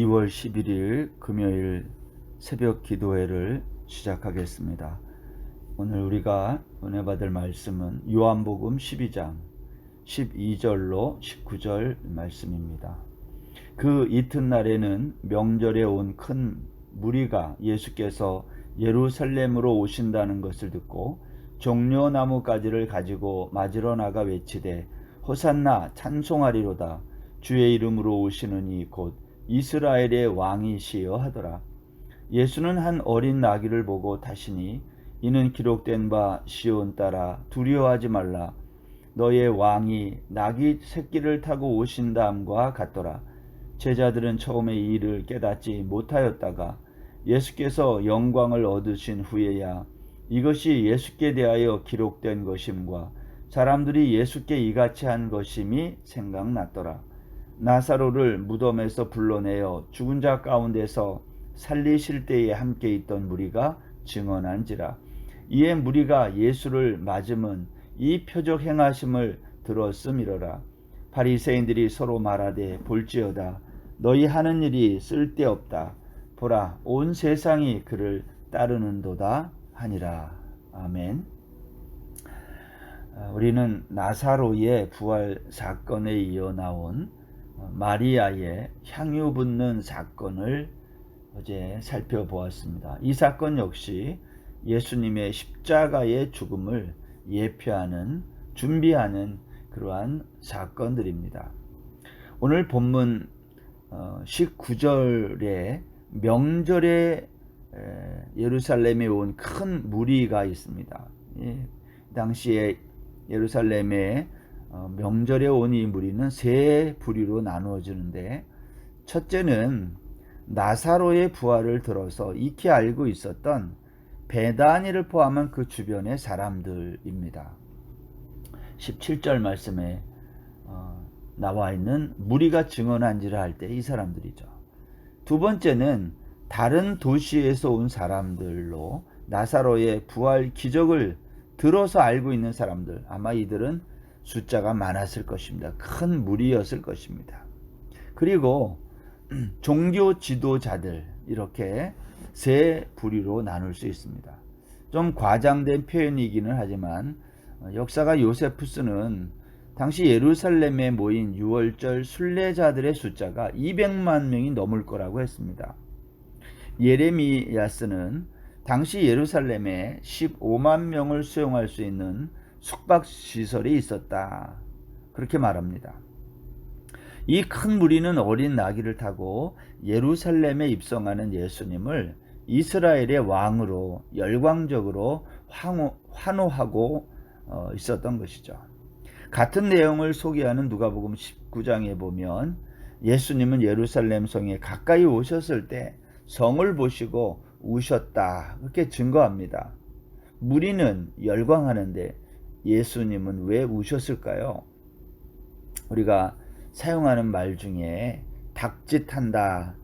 2월 11일 금요일 새벽 기도회를 시작하겠습니다. 오늘 우리가 은혜 받을 말씀은 요한복음 12장 12절로 19절 말씀입니다. 그 이튿날에는 명절에 온 큰 무리가 예수께서 예루살렘으로 오신다는 것을 듣고 종려나무 가지를 가지고 맞으러 나가 외치되 호산나 찬송하리로다 주의 이름으로 오시는 이곧 이스라엘의 왕이시여 하더라. 예수는 한 어린 나귀를 보고 타시니 이는 기록된 바 시온 따라 두려워하지 말라. 너의 왕이 나귀 새끼를 타고 오신다함과 같더라. 제자들은 처음에 이 일을 깨닫지 못하였다가 예수께서 영광을 얻으신 후에야 이것이 예수께 대하여 기록된 것임과 사람들이 예수께 이같이 한 것임이 생각났더라. 나사로를 무덤에서 불러내어 죽은 자 가운데서 살리실 때에 함께 있던 무리가 증언한지라. 이에 무리가 예수를 맞음은 이 표적 행하심을 들었음이로라. 바리새인들이 서로 말하되 볼지어다. 너희 하는 일이 쓸데없다. 보라 온 세상이 그를 따르는도다 하니라. 아멘. 우리는 나사로의 부활 사건에 이어 나온 마리아의 향유 붓는 사건을 어제 살펴보았습니다. 이 사건 역시 예수님의 십자가의 죽음을 예표하는 준비하는 그러한 사건들입니다. 오늘 본문 19절에 명절에 예루살렘에 온 큰 무리가 있습니다. 당시에 예루살렘에 어, 명절에 온 이 무리는 세 부류로 나누어지는데 첫째는 나사로의 부활을 들어서 익히 알고 있었던 베다니를 포함한 그 주변의 사람들입니다. 17절 말씀에 어, 나와 있는 무리가 증언한지를 할때 이 사람들이죠. 두 번째는 다른 도시에서 온 사람들로 나사로의 부활 기적을 들어서 알고 있는 사람들 아마 이들은 숫자가 많았을 것입니다. 큰 무리였을 것입니다. 그리고 종교 지도자들 이렇게 세 부류로 나눌 수 있습니다. 좀 과장된 표현이기는 하지만 어, 역사가 요세푸스는 당시 예루살렘에 모인 6월절 순례자들의 숫자가 200만 명이 넘을 거라고 했습니다. 예레미야스는 당시 예루살렘에 15만 명을 수용할 수 있는 숙박 시설이 있었다. 그렇게 말합니다. 이 큰 무리는 어린 나귀를 타고 예루살렘에 입성하는 예수님을 이스라엘의 왕으로 열광적으로 환호, 환호하고 어, 있었던 것이죠. 같은 내용을 소개하는 누가복음 19장에 보면 예수님은 예루살렘 성에 가까이 오셨을 때 성을 보시고 우셨다. 그렇게 증거합니다. 무리는 열광하는데 예수님은 왜 우셨을까요? 우리가 사용하는 말 중에 닥짓한다.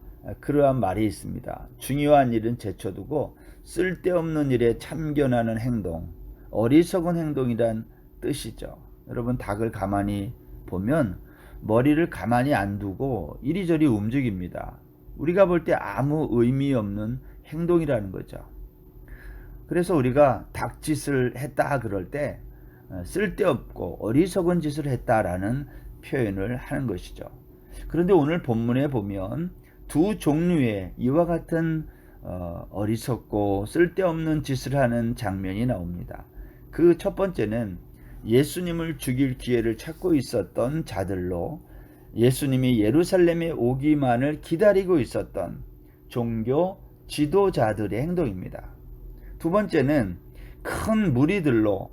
그러한 말이 있습니다. 중요한 일은 제쳐두고 쓸데없는 일에 참견하는 행동, 어리석은 행동이란 뜻이죠. 여러분, 닭을 가만히 보면 머리를 가만히 안 두고 이리저리 움직입니다. 우리가 볼 때 아무 의미 없는 행동이라는 거죠. 그래서 우리가 닭짓을 했다 그럴 때 어, 쓸데없고 어리석은 짓을 했다라는 표현을 하는 것이죠. 그런데 오늘 본문에 보면 두 종류의 이와 같은 어, 어리석고 쓸데없는 짓을 하는 장면이 나옵니다. 그 첫 번째는 예수님을 죽일 기회를 찾고 있었던 자들로 예수님이 예루살렘에 오기만을 기다리고 있었던 종교 지도자들의 행동입니다. 두 번째는 큰 무리들로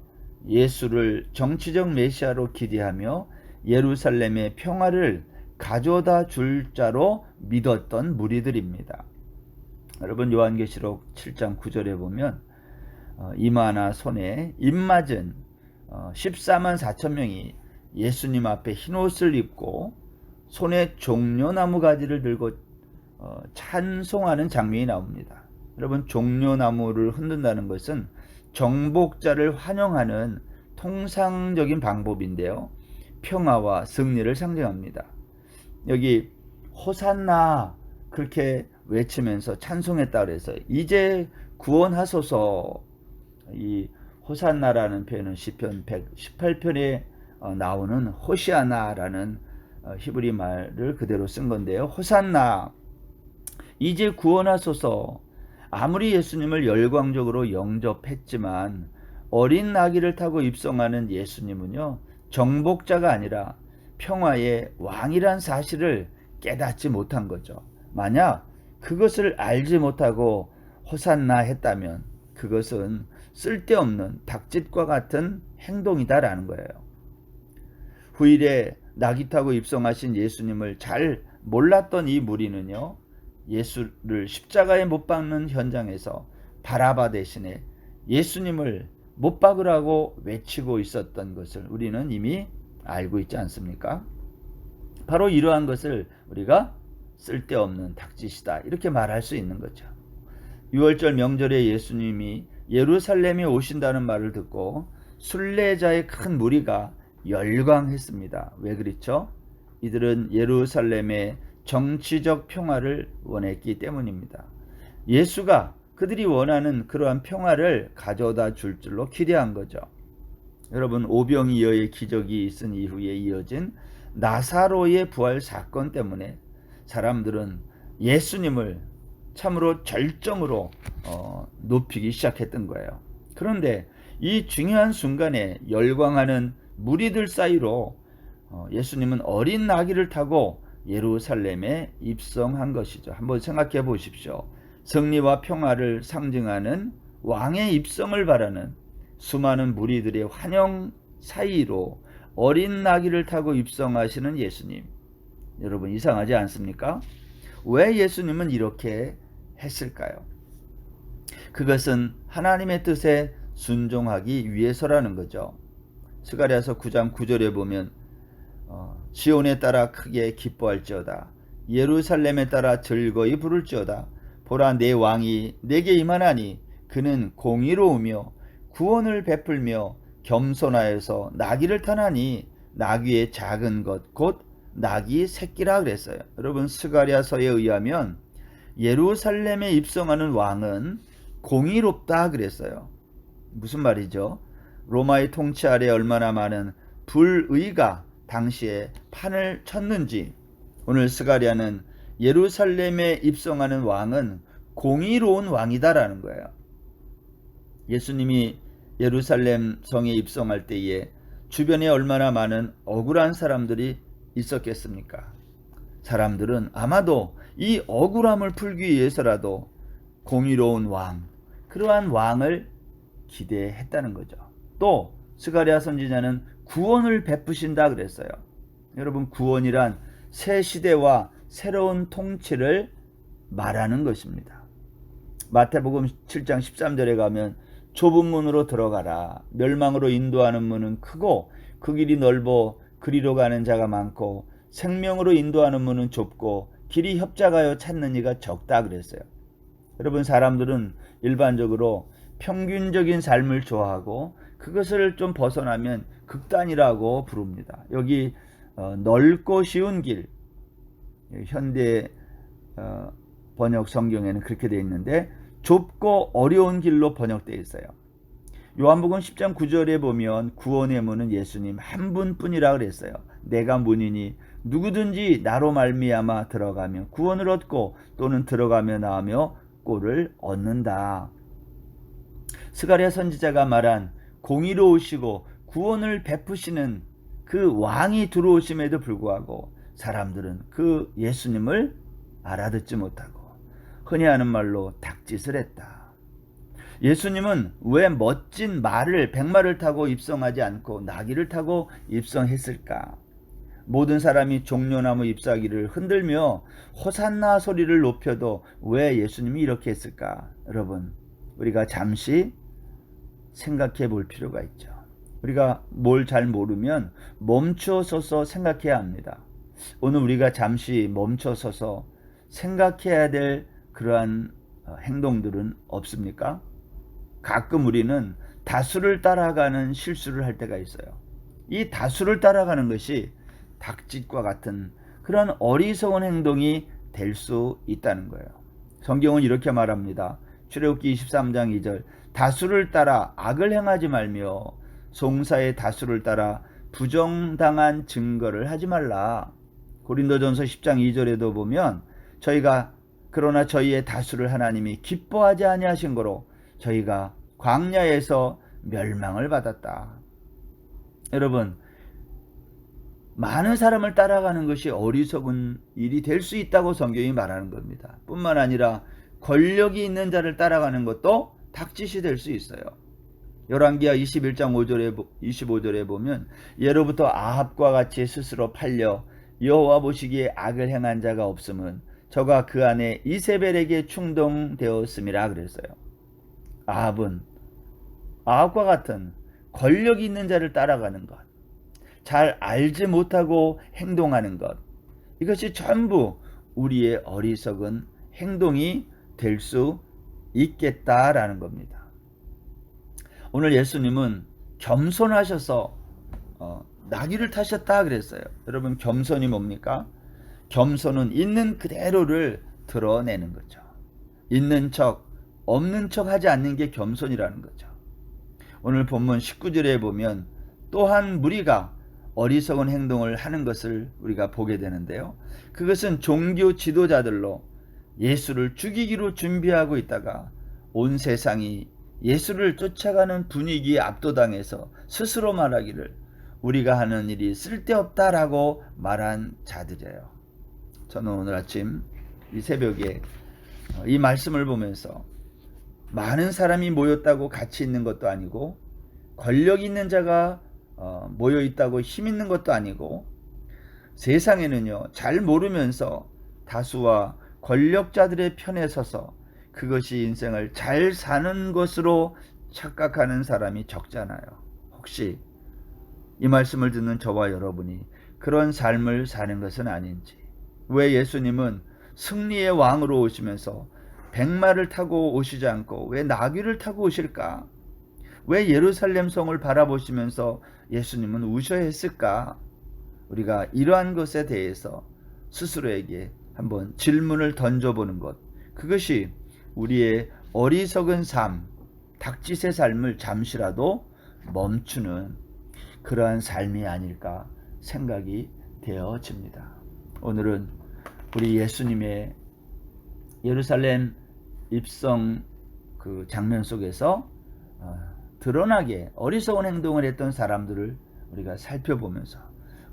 예수를 정치적 메시아로 기대하며 예루살렘의 평화를 가져다 줄 자로 믿었던 무리들입니다. 여러분 요한계시록 7장 9절에 보면 어, 이마나 손에 입맞은 14만 어, 4천 명이 예수님 앞에 흰옷을 입고 손에 종려나무 가지를 들고 어, 찬송하는 장면이 나옵니다. 여러분 종려나무를 흔든다는 것은 정복자를 환영하는 통상적인 방법인데요. 평화와 승리를 상징합니다. 여기 호산나 그렇게 외치면서 찬송했다 그래서 이제 구원하소서 이 호산나라는 표현은 시편 118편에 어, 나오는 호시아나라는 어, 히브리 말을 그대로 쓴 건데요. 호산나 이제 구원하소서 아무리 예수님을 열광적으로 영접했지만 어린 나귀를 타고 입성하는 예수님은요 정복자가 아니라 평화의 왕이란 사실을 깨닫지 못한 거죠. 만약 그것을 알지 못하고 호산나 했다면 그것은 쓸데없는 닭짓과 같은 행동이다라는 거예요. 후일에 나귀 타고 입성하신 예수님을 잘 몰랐던 이 무리는요. 예수를 십자가에 못 박는 현장에서 바라바 대신에 예수님을 못 박으라고 외치고 있었던 것을 우리는 이미 알고 있지 않습니까? 바로 이러한 것을 우리가 쓸데없는 닭짓이다 이렇게 말할 수 있는 거죠. 6월절 명절에 예수님이 예루살렘에 오신다는 말을 듣고 순례자의 큰 무리가 열광했습니다. 왜 그렇죠? 이들은 예루살렘의 정치적 평화를 원했기 때문입니다. 예수가 그들이 원하는 그러한 평화를 가져다 줄 줄로 기대한 거죠. 여러분 오병이어의 기적이 있은 이후에 이어진 나사로의 부활 사건 때문에 사람들은 예수님을 참으로 절정으로 어, 높이기 시작했던 거예요. 그런데 이 중요한 순간에 열광하는 무리들 사이로 어, 예수님은 어린 나귀를 타고 예루살렘에 입성한 것이죠. 한번 생각해 보십시오. 승리와 평화를 상징하는 왕의 입성을 바라는 수많은 무리들의 환영 사이로 어린 나귀를 타고 입성하시는 예수님. 여러분 이상하지 않습니까? 왜 예수님은 이렇게 했을까요? 그것은 하나님의 뜻에 순종하기 위해서라는 거죠. 스가랴서 9장 9절에 보면 어, 지온에 따라 크게 기뻐할지어다 예루살렘에 따라 즐거이 부를지어다 보라 내 왕이 내게 임하나니 그는 공의로우며 구원을 베풀며 겸손하여서 나귀를 타나니 나귀의 작은 것 곧 나귀 새끼라 그랬어요. 여러분 스가랴서에 의하면 예루살렘에 입성하는 왕은 공의롭다 그랬어요. 무슨 말이죠? 로마의 통치 아래 얼마나 많은 불의가 당시에 판을 쳤는지 오늘 스가랴는 예루살렘에 입성하는 왕은 공의로운 왕이다라는 거예요. 예수님이 예루살렘 성에 입성할 때에 주변에 얼마나 많은 억울한 사람들이 있었겠습니까? 사람들은 아마도 이 억울함을 풀기 위해서라도 공의로운 왕, 그러한 왕을 기대했다는 거죠. 또 스가랴 선지자는 구원을 베푸신다 그랬어요. 여러분 구원이란 새 시대와 새로운 통치를 말하는 것입니다. 마태복음 7장 13절에 가면 좁은 문으로 들어가라. 멸망으로 인도하는 문은 크고 그 길이 넓어 그리로 가는 자가 많고 생명으로 인도하는 문은 좁고 길이 협작하여 찾는 이가 적다 그랬어요. 여러분 사람들은 일반적으로 평균적인 삶을 좋아하고 그것을 좀 벗어나면 극단이라고 부릅니다. 여기 어, 넓고 쉬운 길 현대 어, 번역 성경에는 그렇게 되어 있는데 좁고 어려운 길로 번역되어 있어요. 요한복음 10장 9절에 보면 구원의 문은 예수님 한 분뿐이라 그랬어요. 내가 문이니 누구든지 나로 말미암아 들어가면 구원을 얻고 또는 들어가며 나오며 꼴을 얻는다. 스가랴 선지자가 말한 공의로우시고 구원을 베푸시는 그 왕이 들어오심에도 불구하고 사람들은 그 예수님을 알아듣지 못하고 흔히 하는 말로 닭짓을 했다. 예수님은 왜 멋진 말을 백마를 타고 입성하지 않고 나귀를 타고 입성했을까? 모든 사람이 종려나무 잎사귀를 흔들며 호산나 소리를 높여도 왜 예수님이 이렇게 했을까? 여러분, 우리가 잠시 생각해 볼 필요가 있죠. 우리가 뭘 잘 모르면 멈춰서서 생각해야 합니다. 오늘 우리가 잠시 멈춰서서 생각해야 될 그러한 어, 행동들은 없습니까? 가끔 우리는 다수를 따라가는 실수를 할 때가 있어요. 이 다수를 따라가는 것이 닭짓과 같은 그런 어리석은 행동이 될 수 있다는 거예요. 성경은 이렇게 말합니다. 출애굽기 23장 2절 다수를 따라 악을 행하지 말며 송사의 다수를 따라 부정당한 증거를 하지 말라. 고린도전서 10장 2절에도 보면 저희가 그러나 저희의 다수를 하나님이 기뻐하지 아니하신 거로 저희가 광야에서 멸망을 받았다. 여러분 많은 사람을 따라가는 것이 어리석은 일이 될 수 있다고 성경이 말하는 겁니다. 뿐만 아니라 권력이 있는 자를 따라가는 것도 닥짓이 될 수 있어요. 열왕기하 21장 5절에 25절에 보면 예로부터 아합과 같이 스스로 팔려 여호와 보시기에 악을 행한 자가 없음은 저가 그 안에 이세벨에게 충동되었음이라 그랬어요. 아합은 아합과 같은 권력이 있는 자를 따라가는 것, 잘 알지 못하고 행동하는 것, 이것이 전부 우리의 어리석은 행동이 될 수 있겠다라는 겁니다. 오늘 예수님은 겸손하셔서 어, 나귀를 타셨다 그랬어요. 여러분 겸손이 뭡니까? 겸손은 있는 그대로를 드러내는 거죠. 있는 척, 없는 척 하지 않는 게 겸손이라는 거죠. 오늘 본문 19절에 보면 또한 무리가 어리석은 행동을 하는 것을 우리가 보게 되는데요. 그것은 종교 지도자들로 예수를 죽이기로 준비하고 있다가 온 세상이 예수를 쫓아가는 분위기에 압도당해서 스스로 말하기를 우리가 하는 일이 쓸데없다라고 말한 자들이에요. 저는 오늘 아침 이 새벽에 이 말씀을 보면서 많은 사람이 모였다고 같이 있는 것도 아니고 권력 있는 자가 어, 모여 있다고 힘 있는 것도 아니고 세상에는요 잘 모르면서 다수와 권력자들의 편에 서서 그것이 인생을 잘 사는 것으로 착각하는 사람이 적잖아요. 혹시 이 말씀을 듣는 저와 여러분이 그런 삶을 사는 것은 아닌지 왜 예수님은 승리의 왕으로 오시면서 백마를 타고 오시지 않고 왜 나귀를 타고 오실까? 왜 예루살렘 성을 바라보시면서 예수님은 우셔야 했을까? 우리가 이러한 것에 대해서 스스로에게 한번 질문을 던져보는 것. 그것이 우리의 어리석은 삶, 닥짓의 삶을 잠시라도 멈추는 그러한 삶이 아닐까 생각이 되어집니다. 오늘은 우리 예수님의 예루살렘 입성 그 장면 속에서 어, 드러나게 어리석은 행동을 했던 사람들을 우리가 살펴보면서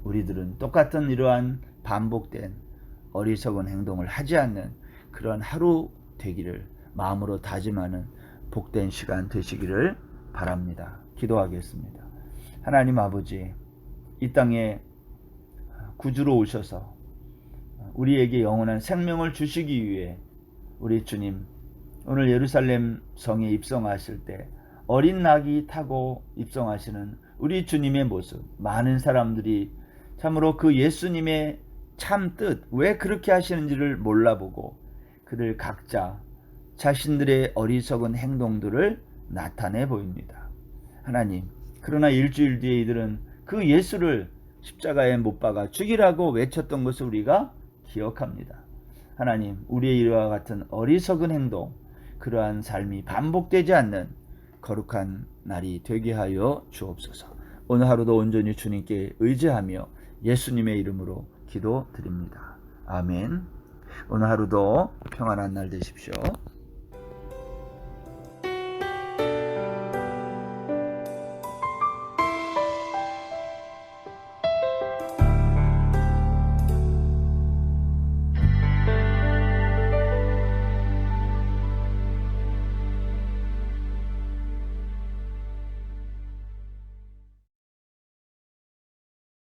우리들은 똑같은 이러한 반복된 어리석은 행동을 하지 않는 그런 하루 되기를 마음으로 다짐하는 복된 시간 되시기를 바랍니다. 기도하겠습니다. 하나님 아버지, 이 땅에 구주로 오셔서 우리에게 영원한 생명을 주시기 위해 우리 주님 오늘 예루살렘 성에 입성하실 때 어린 낙이 타고 입성하시는 우리 주님의 모습 많은 사람들이 참으로 그 예수님의 참 뜻 왜 그렇게 하시는지를 몰라보고 그들 각자 자신들의 어리석은 행동들을 나타내 보입니다. 하나님 그러나 일주일 뒤에 이들은 그 예수를 십자가에 못 박아 죽이라고 외쳤던 것을 우리가 기억합니다. 하나님, 우리의 이와 같은 어리석은 행동, 그러한 삶이 반복되지 않는 거룩한 날이 되게 하여 주옵소서. 오늘 하루도 온전히 주님께 의지하며 예수님의 이름으로 기도드립니다. 아멘. 오늘 하루도 평안한 날 되십시오.